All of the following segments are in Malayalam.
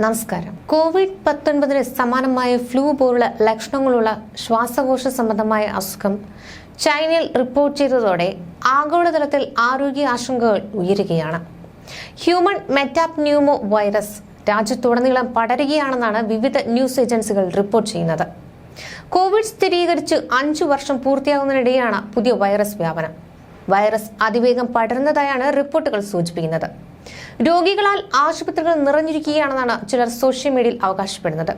നമസ്കാരം. കോവിഡ് പത്തൊൻപതിന് സമാനമായ ഫ്ലൂ പോലുള്ള ലക്ഷണങ്ങളുള്ള ശ്വാസകോശ സംബന്ധമായ അസുഖം ചൈനയിൽ റിപ്പോർട്ട് ചെയ്തതോടെ ആഗോളതലത്തിൽ ആരോഗ്യ ആശങ്കകൾ ഉയരുകയാണ്. ഹ്യൂമൻ മെറ്റാപ്ന്യൂമോ വൈറസ് രാജ്യത്തുടനീളം പടരുകയാണെന്നാണ് വിവിധ ന്യൂസ് ഏജൻസികൾ റിപ്പോർട്ട് ചെയ്യുന്നത്. കോവിഡ് സ്ഥിരീകരിച്ച് അഞ്ചു വർഷം പൂർത്തിയാകുന്നതിനിടെയാണ് പുതിയ വൈറസ് വ്യാപനം. വൈറസ് അതിവേഗം പടരുന്നതായാണ് റിപ്പോർട്ടുകൾ സൂചിപ്പിക്കുന്നത്. രോഗികളാൽ ആശുപത്രികൾ നിറഞ്ഞിരിക്കുകയാണെന്നാണ് ചിലർ സോഷ്യൽ മീഡിയയിൽ അവകാശപ്പെടുന്നത്.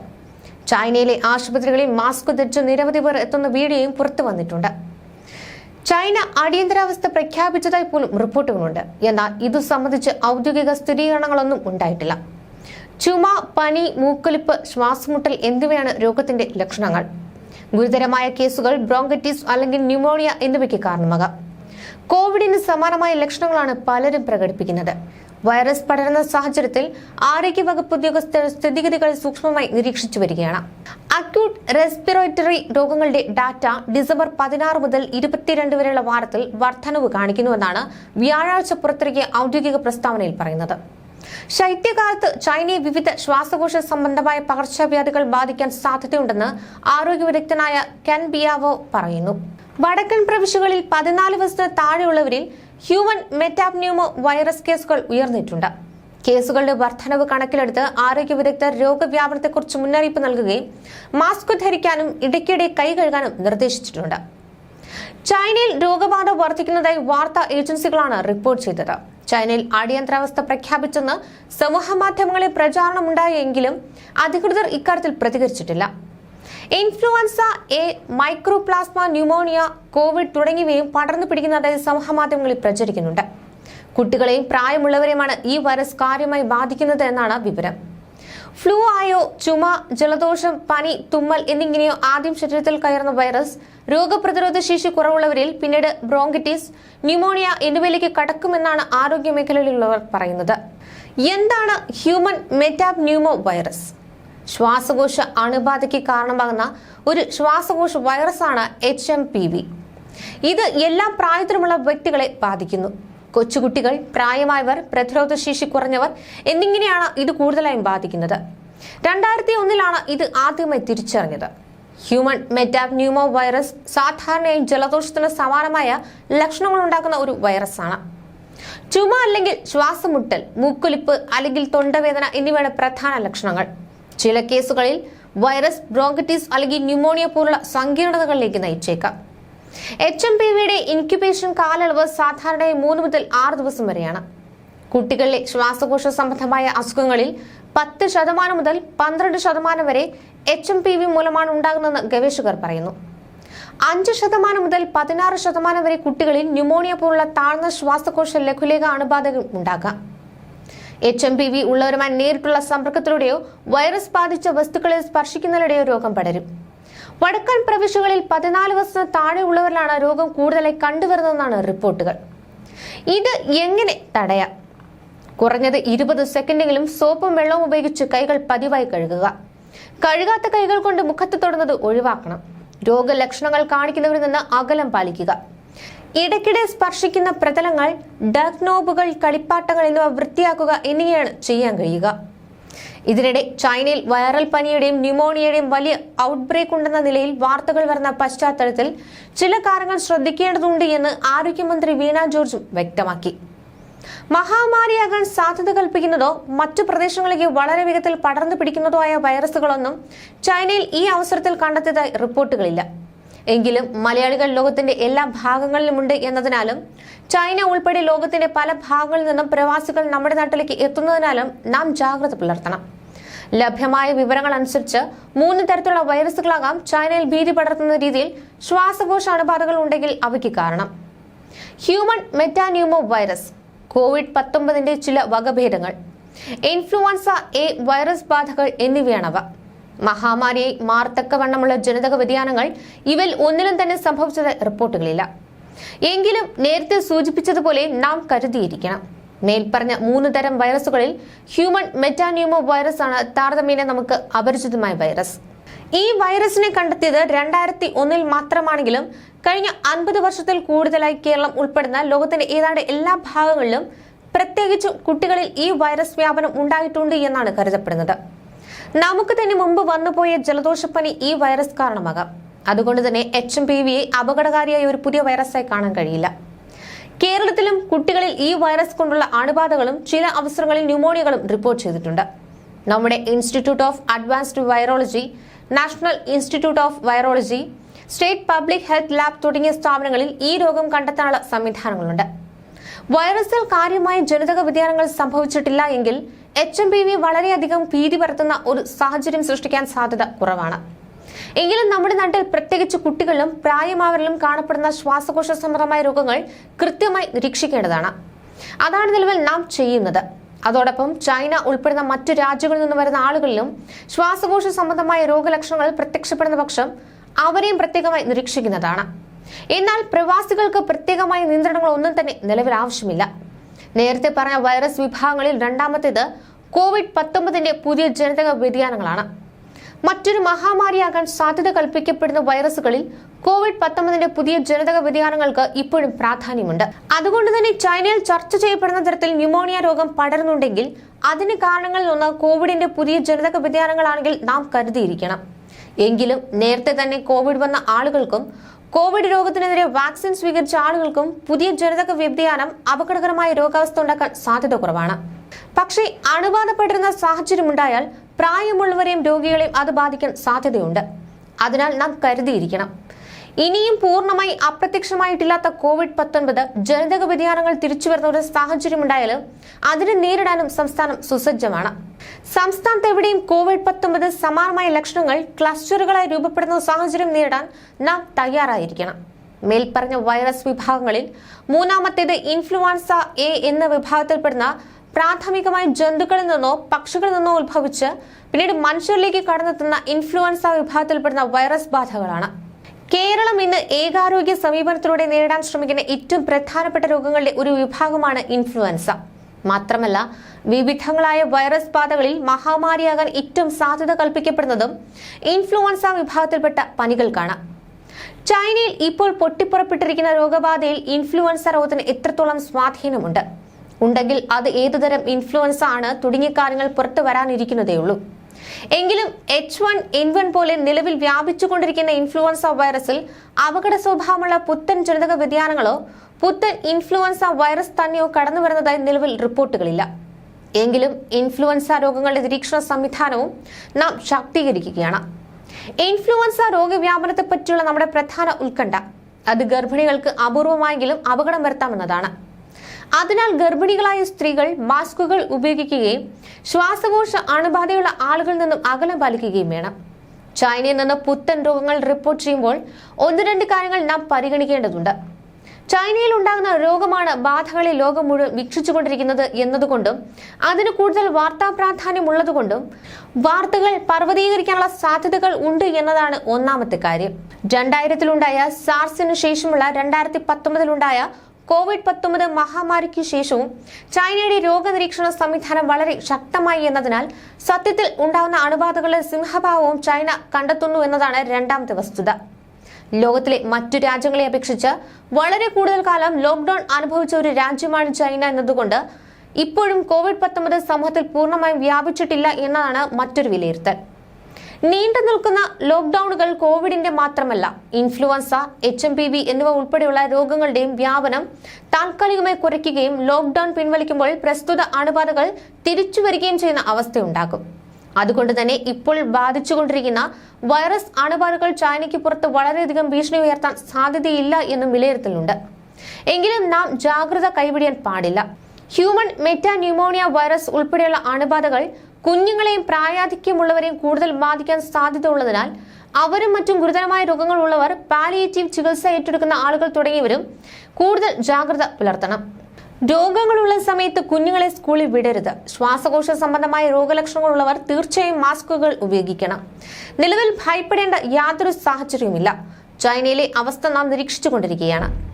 ചൈനയിലെ ആശുപത്രികളിൽ മാസ്ക് ധരിച്ച് നിരവധി പേർ എത്തുന്ന വീഡിയോയും പുറത്തു വന്നിട്ടുണ്ട്. ചൈന അടിയന്തരാവസ്ഥ പ്രഖ്യാപിച്ചതായി പോലും റിപ്പോർട്ടുകളുണ്ട്. എന്നാൽ ഇതു സംബന്ധിച്ച് ഔദ്യോഗിക സ്ഥിരീകരണങ്ങളൊന്നും ഉണ്ടായിട്ടില്ല. ചുമ പനി മൂക്കൊലിപ്പ് ശ്വാസമുട്ടൽ എന്നിവയാണ് രോഗത്തിന്റെ ലക്ഷണങ്ങൾ. ഗുരുതരമായ കേസുകൾ ബ്രോങ്കറ്റിസ് അല്ലെങ്കിൽ ന്യൂമോണിയ എന്നിവയ്ക്ക് കാരണമാകാം. കോവിഡിന് സമാനമായ ലക്ഷണങ്ങളാണ് പലരും പ്രകടിപ്പിക്കുന്നത്. വൈറസ് പടരുന്ന സാഹചര്യത്തിൽ ആരോഗ്യ വകുപ്പ് ഉദ്യോഗസ്ഥർ സ്ഥിതിഗതികൾ സൂക്ഷ്മമായി നിരീക്ഷിച്ചു വരികയാണ്. അക്യൂട്ട് റെസ്പിറേറ്ററി രോഗങ്ങളുടെ ഡാറ്റ ഡിസംബർ പതിനാറ് മുതൽ ഇരുപത്തിരണ്ട് വരെയുള്ള വാരത്തിൽ വർധനവ് കാണിക്കുന്നുവെന്നാണ് വ്യാഴാഴ്ച പുറത്തിറക്കിയ ഔദ്യോഗിക പ്രസ്താവനയിൽ പറയുന്നത്. ശൈത്യകാലത്ത് ചൈനയെ വിവിധ ശ്വാസകോശ സംബന്ധമായ പകർച്ചവ്യാധികൾ ബാധിക്കാൻ സാധ്യതയുണ്ടെന്ന് ആരോഗ്യ വിദഗ്ധനായ കെൻ ബിയാവോ പറയുന്നു. വടക്കൻ പ്രവിശ്യകളിൽ പതിനാല് വയസ്സിന് താഴെയുള്ളവരിൽ ഹ്യൂമൻ മെറ്റാപ്ന്യൂമോ വൈറസ് കേസുകൾ ഉയർന്നിട്ടുണ്ട്. കേസുകളുടെ വർധനവ് കണക്കിലെടുത്ത് ആരോഗ്യ വിദഗ്ധർ രോഗവ്യാപനത്തെക്കുറിച്ച് മുന്നറിയിപ്പ് നൽകുകയും മാസ്ക് ധരിക്കാനും ഇടയ്ക്കിടെ കൈ കഴുകാനും നിർദ്ദേശിച്ചിട്ടുണ്ട്. ചൈനയിൽ രോഗബാധ വർദ്ധിക്കുന്നതായി വാർത്താ ഏജൻസികളാണ് റിപ്പോർട്ട് ചെയ്തത്. ചൈനയിൽ അടിയന്തരാവസ്ഥ പ്രഖ്യാപിച്ചെന്ന് സമൂഹമാധ്യമങ്ങളിൽ പ്രചാരണമുണ്ടായെങ്കിലും അധികൃതർ ഇക്കാര്യത്തിൽ പ്രതികരിച്ചിട്ടില്ല. Influenza A mycoplasma pneumonia COVID തുടങ്ങിയവയും പടർന്നു പിടിക്കുന്നതായി സമൂഹമാധ്യമങ്ങളിൽ പ്രചരിക്കുന്നുണ്ട്. കുട്ടികളെയും പ്രായമുള്ളവരെയുമാണ് ഈ വൈറസ് കാര്യമായി ബാധിക്കുന്നത് എന്നാണ് വിവരം. ഫ്ലൂ ആയോ ചുമ ജലദോഷം പനി തുമ്മൽ എന്നിങ്ങനെയോ ആദ്യം ശരീരത്തിൽ കയറുന്ന വൈറസ് രോഗപ്രതിരോധ ശേഷി കുറവുള്ളവരിൽ പിന്നീട് ബ്രോങ്കിറ്റിസ് ന്യൂമോണിയ എന്നിവയിലേക്ക് കടക്കുമെന്നാണ് ആരോഗ്യ മേഖലയിലുള്ളവർ പറയുന്നത്. എന്താണ് ഹ്യൂമൻ മെറ്റാപ്ന്യൂമോ വൈറസ്? ശ്വാസകോശ അണുബാധയ്ക്ക് കാരണമാകുന്ന ഒരു ശ്വാസകോശ വൈറസാണ് എച്ച് എം പി വി ഇത് എല്ലാ പ്രായത്തിലുമുള്ള വ്യക്തികളെ ബാധിക്കുന്നു. കൊച്ചുകുട്ടികൾ പ്രായമായവർ പ്രതിരോധശേഷി കുറഞ്ഞവർ എന്നിങ്ങനെയാണ് ഇത് കൂടുതലായും ബാധിക്കുന്നത്. രണ്ടായിരത്തി ഒന്നിലാണ് ഇത് ആദ്യമായി തിരിച്ചറിഞ്ഞത്. ഹ്യൂമൻ മെറ്റാപ്ന്യൂമോ വൈറസ് സാധാരണയായി ജലദോഷത്തിന് സമാനമായ ലക്ഷണങ്ങൾ ഉണ്ടാക്കുന്ന ഒരു വൈറസാണ്. ചുമ അല്ലെങ്കിൽ ശ്വാസമുട്ടൽ മൂക്കൊലിപ്പ് അല്ലെങ്കിൽ തൊണ്ടവേദന എന്നിവയാണ് പ്രധാന ലക്ഷണങ്ങൾ. ചില കേസുകളിൽ വൈറസ് ബ്രോങ്കറ്റിസ് അല്ലെങ്കിൽ ന്യൂമോണിയ പോലുള്ള സങ്കീർണതകളിലേക്ക് നയിച്ചേക്കാം. എച്ച് എം പി വിയുടെ ഇൻക്യുബേഷൻ കാലയളവ് സാധാരണയായി മൂന്ന് മുതൽ ആറ് ദിവസം വരെയാണ്. കുട്ടികളിലെ ശ്വാസകോശ സംബന്ധമായ അസുഖങ്ങളിൽ പത്ത് ശതമാനം മുതൽ പന്ത്രണ്ട് ശതമാനം വരെ എച്ച് എം പി വി മൂലമാണ് ഉണ്ടാകുന്നതെന്ന് ഗവേഷകർ പറയുന്നു. അഞ്ച് ശതമാനം മുതൽ പതിനാറ് ശതമാനം വരെ കുട്ടികളിൽ ന്യൂമോണിയ പോലുള്ള താഴ്ന്ന ശ്വാസകോശ ലഘുലേഖ അണുബാധകൾ ഉണ്ടാകാം. എച്ച് എം പി വി ഉള്ളവരുമായി നേരിട്ടുള്ള സമ്പർക്കത്തിലൂടെയോ വൈറസ് ബാധിച്ച വസ്തുക്കളെ സ്പർശിക്കുന്നതിലൂടെയോ രോഗം പടരും. വടക്കൻ പ്രവിശ്യകളിൽ പതിനാല് വർഷത്തിന് താഴെയുള്ളവരിലാണ് രോഗം കൂടുതലായി കണ്ടുവരുന്നതെന്നാണ് റിപ്പോർട്ടുകൾ. ഇത് എങ്ങനെ തടയാം? കുറഞ്ഞത് ഇരുപത് സെക്കൻഡെങ്കിലും സോപ്പും വെള്ളവും ഉപയോഗിച്ച് കൈകൾ പതിവായി കഴുകുക. കഴുകാത്ത കൈകൾ കൊണ്ട് മുഖത്ത് തൊടുന്നത് ഒഴിവാക്കണം. രോഗലക്ഷണങ്ങൾ കാണിക്കുന്നവരിൽ നിന്ന് അകലം പാലിക്കുക. ഇടയ്ക്കിടെ സ്പർശിക്കുന്ന പ്രതലങ്ങൾ ഡർക്ക് നോബുകൾ കളിപ്പാട്ടങ്ങൾ എന്നിവ വൃത്തിയാക്കുക എന്നിവയാണ് ചെയ്യാൻ കഴിയുക. ഇതിനിടെ ചൈനയിൽ വൈറൽ പനിയുടെയും ന്യൂമോണിയയുടെയും വലിയ ഔട്ട്ബ്രേക്ക് ഉണ്ടെന്ന നിലയിൽ വാർത്തകൾ വരുന്ന പശ്ചാത്തലത്തിൽ ചില കാര്യങ്ങൾ ശ്രദ്ധിക്കേണ്ടതുണ്ട് എന്ന് ആരോഗ്യമന്ത്രി വീണ ജോർജും വ്യക്തമാക്കി. മഹാമാരിയാകാൻ സാധ്യത കൽപ്പിക്കുന്നതോ മറ്റു പ്രദേശങ്ങളിലേക്ക് വളരെ വേഗത്തിൽ പടർന്നു പിടിക്കുന്നതോ ആയ വൈറസുകളൊന്നും ചൈനയിൽ ഈ അവസരത്തിൽ കണ്ടെത്തിയതായി റിപ്പോർട്ടുകളില്ല. എങ്കിലും മലയാളികൾ ലോകത്തിന്റെ എല്ലാ ഭാഗങ്ങളിലുമുണ്ട് എന്നതിനാലും ചൈന ഉൾപ്പെടെ ലോകത്തിന്റെ പല ഭാഗങ്ങളിൽ നിന്നും പ്രവാസികൾ നമ്മുടെ നാട്ടിലേക്ക് എത്തുന്നതിനാലും നാം ജാഗ്രത പുലർത്തണം. ലഭ്യമായ വിവരങ്ങൾ അനുസരിച്ച് മൂന്ന് തരത്തിലുള്ള വൈറസുകളാകാം ചൈനയിൽ ഭീതി പടർത്തുന്ന രീതിയിൽ ശ്വാസകോശ അണുബാധകൾ ഉണ്ടെങ്കിൽ അവയ്ക്ക് കാരണം. ഹ്യൂമൻ മെറ്റാന്യൂമോ വൈറസ് കോവിഡ് പത്തൊമ്പതിന്റെ ചില വകഭേദങ്ങൾ ഇൻഫ്ലുവൻസ എ വൈറസ് ബാധകൾ എന്നിവയാണവ. മഹാമാരിയെ മാർത്തക്കവണ്ണമുള്ള ജനിതക വ്യതിയാനങ്ങൾ ഇവൽ ഒന്നിലും തന്നെ സംഭവിച്ചത് റിപ്പോർട്ടുകളില്ല. എങ്കിലും നേരത്തെ സൂചിപ്പിച്ചതുപോലെ നാം കരുതിയിരിക്കണം. മേൽപ്പറഞ്ഞ മൂന്ന് തരം വൈറസുകളിൽ ഹ്യൂമൻ മെറ്റാന്യൂമോ വൈറസ് ആണ് താരതമ്യേന നമുക്ക് അപരിചിതമായ വൈറസ്. ഈ വൈറസിനെ കണ്ടെത്തിയത് രണ്ടായിരത്തി ഒന്നിൽ മാത്രമാണെങ്കിലും കഴിഞ്ഞ അൻപത് വർഷത്തിൽ കൂടുതലായി കേരളം ഉൾപ്പെടുന്ന ലോകത്തിന്റെ ഏതാണ്ട് എല്ലാ ഭാഗങ്ങളിലും പ്രത്യേകിച്ചും കുട്ടികളിൽ ഈ വൈറസ് വ്യാപനം ഉണ്ടായിട്ടുണ്ട് എന്നാണ് കരുതപ്പെടുന്നത്. നമുക്ക് തന്നെ മുമ്പ് വന്നുപോയ ജലദോഷപ്പനി ഈ വൈറസ് കാരണമാകാം. അതുകൊണ്ട് തന്നെ എച്ച് എം പി വിയെ അപകടകാരിയായ ഒരു പുതിയ വൈറസായി കാണാൻ കഴിയില്ല. കേരളത്തിലും കുട്ടികളിൽ ഈ വൈറസ് കൊണ്ടുള്ള അണുബാധകളും ചില അവസരങ്ങളിൽ ന്യൂമോണിയകളും റിപ്പോർട്ട് ചെയ്തിട്ടുണ്ട്. നമ്മുടെ institute of advanced virology national institute of virology state public health lab തുടങ്ങിയ സ്ഥാപനങ്ങളിൽ ഈ രോഗം കണ്ടെത്താനുള്ള സംവിധാനങ്ങളുണ്ട്. വൈറസിൽ കാര്യമായ ജനിതക വ്യതിയാനങ്ങൾ സംഭവിച്ചിട്ടില്ല എങ്കിൽ എച്ച് എം പി വി വളരെയധികം ഭീതി പരത്തുന്ന ഒരു സാഹചര്യം സൃഷ്ടിക്കാൻ സാധ്യത കുറവാണ്. എങ്കിലും നമ്മുടെ നാട്ടിൽ പ്രത്യേകിച്ച് കുട്ടികളിലും പ്രായമായവരിലും കാണപ്പെടുന്ന ശ്വാസകോശ സംബന്ധമായ രോഗങ്ങൾ കൃത്യമായി നിരീക്ഷിക്കേണ്ടതാണ്. അതാണ് നിലവിൽ നാം ചെയ്യുന്നത്. അതോടൊപ്പം ചൈന ഉൾപ്പെടുന്ന മറ്റു രാജ്യങ്ങളിൽ നിന്ന് വരുന്ന ആളുകളിലും ശ്വാസകോശ സംബന്ധമായ രോഗലക്ഷണങ്ങൾ പ്രത്യക്ഷപ്പെടുന്ന പക്ഷം അവരെയും പ്രത്യേകമായി നിരീക്ഷിക്കുന്നതാണ്. എന്നാൽ പ്രവാസികൾക്ക് പ്രത്യേകമായ നിയന്ത്രണങ്ങൾ ഒന്നും തന്നെ നിലവിൽ ആവശ്യമില്ല. നേരത്തെ പറഞ്ഞ വൈറസ് വിഭാഗങ്ങളിൽ രണ്ടാമത്തേത് കോവിഡ് പത്തൊമ്പതിന്റെ പുതിയ ജനിതക വ്യതിയാനങ്ങളാണ്. മറ്റൊരു മഹാമാരിയാകാൻ സാധ്യത കൽപ്പിക്കപ്പെടുന്ന വൈറസുകളിൽ കോവിഡ് പത്തൊമ്പതിന്റെ പുതിയ ജനിതക വ്യതിയാനങ്ങൾക്ക് ഇപ്പോഴും പ്രാധാന്യമുണ്ട്. അതുകൊണ്ട് തന്നെ ചൈനയിൽ ചർച്ച ചെയ്യപ്പെടുന്ന തരത്തിൽ ന്യൂമോണിയ രോഗം പടരുന്നുണ്ടെങ്കിൽ അതിന് കാരണങ്ങളിൽ ഒന്ന് കോവിഡിന്റെ പുതിയ ജനിതക വ്യതിയാനങ്ങളാണെങ്കിൽ നാം കരുതിയിരിക്കണം. എങ്കിലും നേരത്തെ തന്നെ കോവിഡ് വന്ന ആളുകൾക്കും കോവിഡ് രോഗത്തിനെതിരെ വാക്സിൻ സ്വീകരിച്ച ആളുകൾക്കും പുതിയ ജനിതക വ്യതിയാനം അപകടകരമായ രോഗാവസ്ഥ ഉണ്ടാക്കാൻ സാധ്യത കുറവാണ്. പക്ഷേ അണുബാധപ്പെട്ടിരുന്ന സാഹചര്യമുണ്ടായാൽ പ്രായമുള്ളവരെയും രോഗികളെയും അത് ബാധിക്കാൻ സാധ്യതയുണ്ട്. അതിനാൽ നാം കരുതിയിരിക്കണം. ഇനിയും പൂർണമായി അപ്രത്യക്ഷമായിട്ടില്ലാത്ത കോവിഡ് പത്തൊൻപത് ജനിതക വ്യതിയാനങ്ങൾ തിരിച്ചു വരുന്ന ഒരു സാഹചര്യമുണ്ടായാലും അതിനെ നേരിടാനും സംസ്ഥാനം സുസജ്ജമാണ്. സംസ്ഥാനത്ത് എവിടെയും കോവിഡ് പത്തൊമ്പത് സമാനമായ ലക്ഷണങ്ങൾ ക്ലസ്റ്ററുകളായി രൂപപ്പെടുന്ന സാഹചര്യം നേരിടാൻ നാം തയ്യാറായിരിക്കണം. മേൽപ്പറഞ്ഞ വൈറസ് വിഭാഗങ്ങളിൽ മൂന്നാമത്തേത് ഇൻഫ്ലുവാൻസ എ എന്ന വിഭാഗത്തിൽപ്പെടുന്ന പ്രാഥമികമായി ജന്തുക്കളിൽ നിന്നോ പക്ഷികളിൽ നിന്നോ ഉത്ഭവിച്ച് പിന്നീട് മനുഷ്യരിലേക്ക് കടന്നെത്തുന്ന ഇൻഫ്ലുവൻസ വിഭാഗത്തിൽപ്പെടുന്ന വൈറസ് ബാധകളാണ്. കേരളം ഇന്ന് ഏകാരോഗ്യ സമീപനത്തിലൂടെ നേരിടാൻ ശ്രമിക്കുന്ന ഏറ്റവും പ്രധാനപ്പെട്ട രോഗങ്ങളുടെ ഒരു വിഭാഗമാണ് ഇൻഫ്ലുവൻസ. മാത്രമല്ല വിവിധങ്ങളായ വൈറസ് ബാധകളിൽ മഹാമാരിയാകാൻ ഏറ്റവും സാധ്യത കൽപ്പിക്കപ്പെടുന്നതും ഇൻഫ്ലുവൻസ വിഭാഗത്തിൽപ്പെട്ട പനികൾക്കാണ്. ചൈനയിൽ ഇപ്പോൾ പൊട്ടിപ്പുറപ്പെട്ടിരിക്കുന്ന രോഗബാധയിൽ ഇൻഫ്ലുവൻസ രോഗത്തിന് എത്രത്തോളം സ്വാധീനമുണ്ട്? ഉണ്ടെങ്കിൽ അത് ഏതുതരം ഇൻഫ്ലുവൻസ് ആണ് തുടങ്ങിയ കാര്യങ്ങൾ പുറത്തു വരാനിരിക്കുന്നതേയുള്ളൂ. എങ്കിലും എച്ച് വൺ എൻ വൺ പോലെ നിലവിൽ വ്യാപിച്ചുകൊണ്ടിരിക്കുന്ന ഇൻഫ്ലുവൻസ വൈറസിൽ അപകട സ്വഭാവമുള്ള പുത്തൻ ജനിതക വ്യതിയാനങ്ങളോ പുത്തൻ ഇൻഫ്ലുവൻസ വൈറസ് തന്നെയോ കടന്നു വരുന്നതായി നിലവിൽ റിപ്പോർട്ടുകളില്ല. എങ്കിലും ഇൻഫ്ലുവൻസ രോഗങ്ങളുടെ നിരീക്ഷണ സംവിധാനവും നാം ശാക്തീകരിക്കുകയാണ്. ഇൻഫ്ലുവൻസ രോഗവ്യാപനത്തെ പറ്റിയുള്ള നമ്മുടെ പ്രധാന ഉത്കണ്ഠ അത് ഗർഭിണികൾക്ക് അപൂർവമായെങ്കിലും അപകടം വരുത്താമെന്നതാണ്. അതിനാൽ ഗർഭിണികളായ സ്ത്രീകൾ മാസ്കുകൾ ഉപയോഗിക്കുകയും ശ്വാസകോശ അണുബാധയുള്ള ആളുകളിൽ നിന്നും അകലം പാലിക്കുകയും വേണം. ചൈനയിൽ നിന്ന് പുത്തൻ രോഗങ്ങൾ റിപ്പോർട്ട് ചെയ്യുമ്പോൾ ഒന്ന് രണ്ട് കാര്യങ്ങൾ നാം പരിഗണിക്കേണ്ടതുണ്ട്. ചൈനയിൽ ഉണ്ടാകുന്ന രോഗമാണ് ബാധകളെ ലോകം മുഴുവൻ വീക്ഷിച്ചുകൊണ്ടിരിക്കുന്നത് എന്നതുകൊണ്ടും അതിന് കൂടുതൽ വാർത്താ പ്രാധാന്യം ഉള്ളതുകൊണ്ടും വാർത്തകൾ പർവതീകരിക്കാനുള്ള സാധ്യതകൾ ഉണ്ട് എന്നതാണ് ഒന്നാമത്തെ കാര്യം. രണ്ടായിരത്തിലുണ്ടായ സാർസിനു ശേഷമുള്ള രണ്ടായിരത്തി പത്തൊമ്പതിലുണ്ടായ കോവിഡ് പത്തൊമ്പത് മഹാമാരിക്ക് ശേഷവും ചൈനയുടെ രോഗനിരീക്ഷണ സംവിധാനം വളരെ ശക്തമായി എന്നതിനാൽ സത്യത്തിൽ ഉണ്ടാകുന്ന അണുബാധകളുടെ സിംഹഭാവവും ചൈന കണ്ടെത്തുന്നു എന്നതാണ് രണ്ടാമത്തെ വസ്തുത. ലോകത്തിലെ മറ്റു രാജ്യങ്ങളെ അപേക്ഷിച്ച് വളരെ കൂടുതൽ കാലം ലോക്ക്ഡൌൺ അനുഭവിച്ച ഒരു രാജ്യമാണ് ചൈന എന്നതുകൊണ്ട് ഇപ്പോഴും കോവിഡ് പത്തൊമ്പത് സമൂഹത്തിൽ പൂർണമായും വ്യാപിച്ചിട്ടില്ല എന്നതാണ് മറ്റൊരു വിലയിരുത്തൽ. നീണ്ടു നിൽക്കുന്ന ലോക്ക്ഡൌണുകൾ കോവിഡിന്റെ മാത്രമല്ല influenza H M P V എന്നിവ ഉൾപ്പെടെയുള്ള രോഗങ്ങളുടെയും വ്യാപനം താൽക്കാലികമായി കുറയ്ക്കുകയും ലോക്ക്ഡൌൺ പിൻവലിക്കുമ്പോൾ പ്രസ്തുത അണുബാധകൾ തിരിച്ചു വരികയും ചെയ്യുന്ന അവസ്ഥയുണ്ടാകും. അതുകൊണ്ട് തന്നെ ഇപ്പോൾ ബാധിച്ചുകൊണ്ടിരിക്കുന്ന വൈറസ് അണുബാധകൾ ചൈനയ്ക്ക് പുറത്ത് വളരെയധികം ഭീഷണി ഉയർത്താൻ സാധ്യതയില്ല എന്നും വിലയിരുത്തലുണ്ട്. എങ്കിലും നാം ജാഗ്രത കൈവിടിയാൻ പാടില്ല. ഹ്യൂമൻ മെറ്റാന്യൂമോണിയ വൈറസ് ഉൾപ്പെടെയുള്ള അണുബാധകൾ കുഞ്ഞുങ്ങളെയും പ്രായാധിക്യമുള്ളവരെയും കൂടുതൽ ബാധിക്കാൻ സാധ്യത ഉള്ളതിനാൽ അവരും മറ്റും ഗുരുതരമായ രോഗങ്ങൾ ഉള്ളവർ പാലിയേറ്റീവ് ചികിത്സ ഏറ്റെടുക്കുന്ന ആളുകൾ തുടങ്ങിയവരും കൂടുതൽ ജാഗ്രത പുലർത്തണം. രോഗങ്ങളുള്ള സമയത്ത് കുഞ്ഞുങ്ങളെ സ്കൂളിൽ വിടരുത്. ശ്വാസകോശ സംബന്ധമായ രോഗലക്ഷണങ്ങളുള്ളവർ തീർച്ചയായും മാസ്കുകൾ ഉപയോഗിക്കണം. നിലവിൽ ഭയപ്പെടേണ്ട യാതൊരു സാഹചര്യവുമില്ല. ചൈനയിലെ അവസ്ഥ നാം നിരീക്ഷിച്ചുകൊണ്ടിരിക്കുകയാണ്.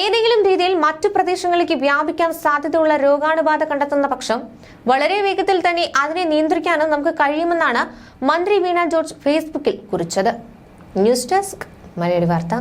ഏതെങ്കിലും രീതിയിൽ മറ്റു പ്രദേശങ്ങളിലേക്ക് വ്യാപിക്കാൻ സാധ്യതയുള്ള രോഗാണുബാധ കണ്ടെത്തുന്ന പക്ഷം വളരെ വേഗത്തിൽ തന്നെ അതിനെ നിയന്ത്രിക്കാനും നമുക്ക് കഴിയുമെന്നാണ് മന്ത്രി വീണ ജോർജ് ഫേസ്ബുക്കിൽ കുറിച്ചത്. ന്യൂസ് ഡെസ്ക് മലയാളി വാർത്ത.